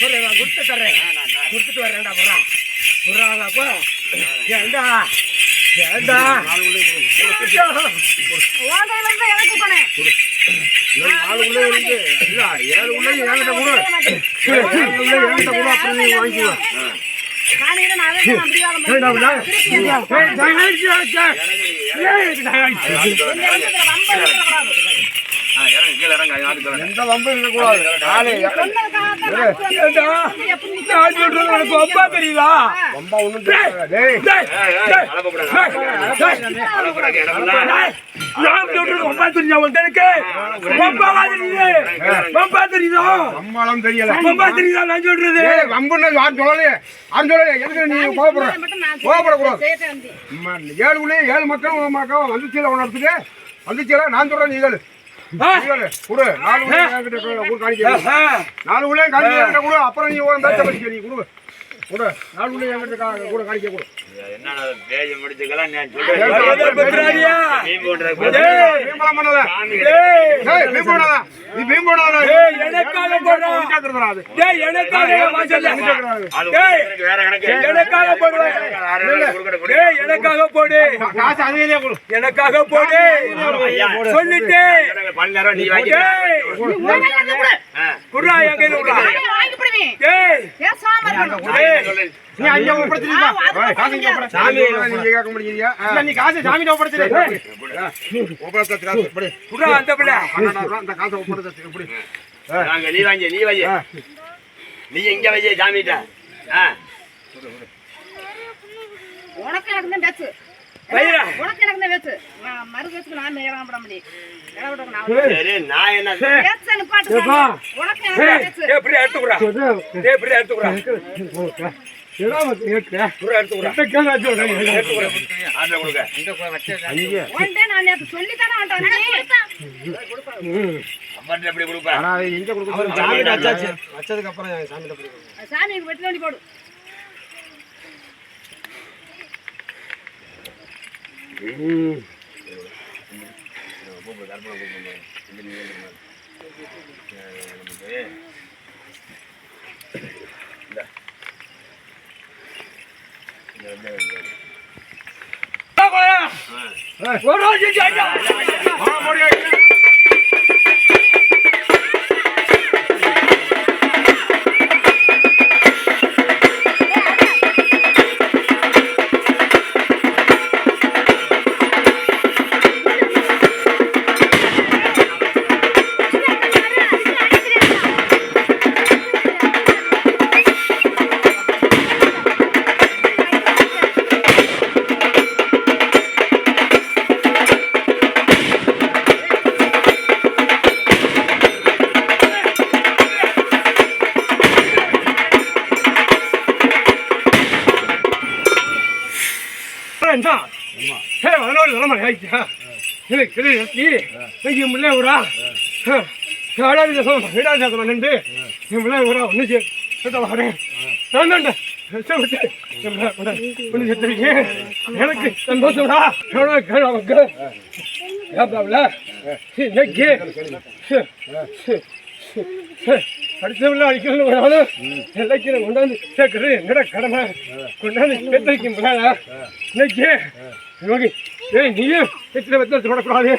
சரி நான் கொடுத்து தர்றேன். கொடுத்துட்டு வரேன்டா புறா. புறாங்கப்பா ஏண்டா? ஏண்டா? நாலு உள்ள இருக்கு இல்ல ஏழு உள்ள கொடு. ஏழு? ஏய். எந்த வம்பு இருக்கக்கூடாது ஒப்பா தெரியுதா? வம்பா ஒண்ணும் ஏழு உள்ள ஏழு மக்கள் வந்துச்சுல நான் சொல்றேன் நீ அப்புறம் நீ கூட. காணிக்க எனக்காக போடுறா. கேக்குறதுடா அது டேய், எனக்காக வாசல்ல. அது டேய், வேற கணக்கு. எனக்காக போடுவேன். டேய், எனக்காக போடு. காசு அதுலயே கொடு. எனக்காக போடு. சொல்லிட்டு நீ வாங்கி டேய், குர்ரா என் கையில விட்றா. டேய், டேய், நீ அங்க ஒப்படைச்சிருக்கா? காசு இங்க ஒப்படை சாமி நீங்க கேட்க முடியலையா இல்ல நீ காசு சாமி ஒப்படைச்சிரு. காசு இப்படி அந்த பிள்ளை. காசை இப்படி நாங்க நீ வாங்கி நீ வாங்கி. நீ எங்க வச்சு சாமிட்ட. ஆ. உனக்கு எனக்கு தான் பேச்சு. உனக்கு எனக்கு தான் பேச்சு. நான் மறு பேச்சுக்கு நான் மேல விட முடியும்? நான் என்ன. உனக்கு சொல்லித்தானே அம்மாட்ட எப்படி கொடுப்ப ஆனா அது எங்க சாமிட்ட வச்சாச்சு. வச்சதுக்கு அப்புறம் சாமிட்ட போய் சாமிக்கு வெட்டி வண்டி போடு. ஒரு ரோஜி ஜாஜா. என்ன? ஏய், அதனால நிலைமை கிளி நட்டி, இங்க முள்ளே விடா. ஹம், ஏழாவது தேசம், ஏழாவது தேசம் நின்று, முள்ளே ஊரா ஒன்று சே- வரேன். நான் எனக்கு சந்தோஷம்டா. கேளு அவங்க. ஏப்பாவுல, அடிக்கணும் ஒரு எல்லாத்தையும் கொண்டாந்து சேர்க்கறது என்னடா கடமை கொண்டாந்து சேர்த்து வைக்க முடியாதா இன்னைக்கு யோகி ஏய் நீயும் எத்தனை வெத்தலை போடக்கூடாது